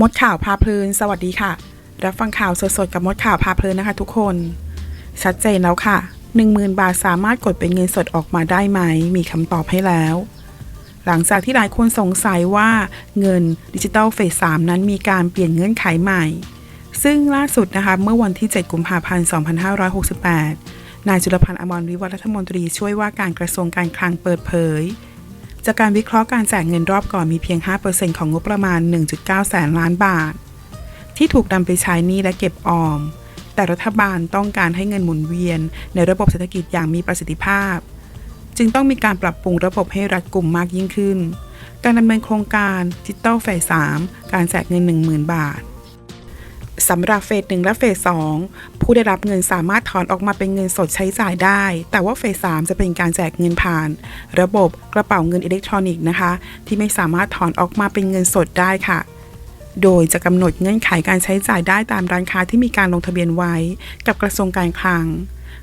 มดข่าวพาเพลิน สวัสดีค่ะ รับฟังข่าวสดๆกับมดข่าวพาเพลินนะคะทุกคน ชัดเจนแล้วค่ะ 10,000 บาทสามารถกดเป็นเงินสดออกมาได้ไหม มีคำตอบให้แล้ว หลังจากที่หลายคนสงสัยว่าเงินดิจิ t a ลเฟส3นั้นมีการเปลี่ยนเงื่อนไขใหม่ ซึ่งล่าสุดนะคะ เมื่อวันที่ 7 กุมภาพันธ์ 2568 นายจุลพันธ์อมรวิวัฒน์รัฐมนตรีช่วยว่าการกระทรวงการคลังเปิดเผย จากการวิเคราะห์การแจกเงินรอบก่อนมีเพียง 5%ของงบประมาณ 1.9 แสนล้านบาท ที่ถูกนำไปใช้หนี้และเก็บออม แต่รัฐบาลต้องการให้เงินหมุนเวียน ในระบบเศรษฐกิจอย่างมีประสิทธิภาพ จึงต้องมีการปรับปรุงระบบให้รัดกุมมากยิ่งขึ้น การดำเนินโครงการดิจิตอลเฟส3การแจกเงิน 10,000 บาท สำหรับเฟสหนึ่งและเฟสสองผู้ได้รับเงินสามารถถอนออกมาเป็นเงินสดใช้จ่ายได้ แต่ว่าเฟสสามจะเป็นการแจกเงินผ่าน ระบบกระเป๋าเงินอิเล็กทรอนิกส์นะคะ ที่ไม่สามารถถอนออกมาเป็นเงินสดได้ค่ะ โดยจะกำหนดเงื่อนไขการใช้จ่ายได้ตามร้านค้าที่มีการลงทะเบียนไว้ กับกระทรวงการคลัง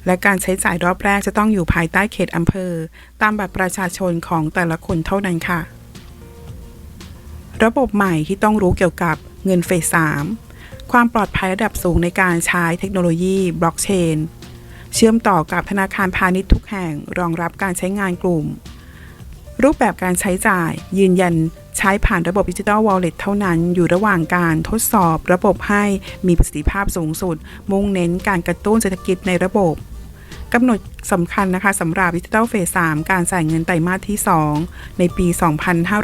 และการใช้จ่ายรอบแรกจะต้องอยู่ภายใต้เขตอำเภอ ตามบัตรประชาชนของแต่ละคนเท่านั้นค่ะ ระบบใหม่ที่ต้องรู้เกี่ยวกับเงินเฟส3 ความปลอดภัยระดับสูงในการใช้เทคโนโลยีบล็อกเชนเชื่อมต่อกับธนาคารพาณิชย์ทุกแห่งรองรับการใช้งานกลุ่ม รูปแบบการใช้จ่าย ยืนยันใช้ผ่านระบบดิจิ t a ลวอลเล็ตเท่านั้น อยู่ระหว่างการทดสอบระบบให้มีประสิทธิภาพสูงสุด มุ่งเน้นการกระตุ้นเศรษฐกิจในระบบ กำหนดสำคัญนะคะสำหรับดิจิ t a ลเฟส3การจ่ายเงินไตรมาสที่ 2 ในปี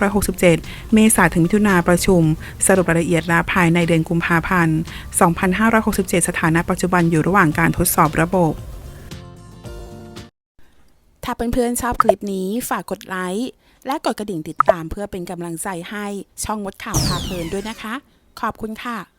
2567 เมษาถึงมิถุนาประชุม สรุปรายละเอียดและภายในเดือนกุมภาพันธ์ 2567 สถานะปัจจุบันอยู่ระหว่างการทดสอบระบบ ถ้าเพื่อนๆชอบคลิปนี้ฝากกดไลค์และกดกระดิ่งติดตามเพื่อเป็นกำลังใจให้ช่องมดข่าวพาเพลินด้วยนะคะ ขอบคุณค่ะ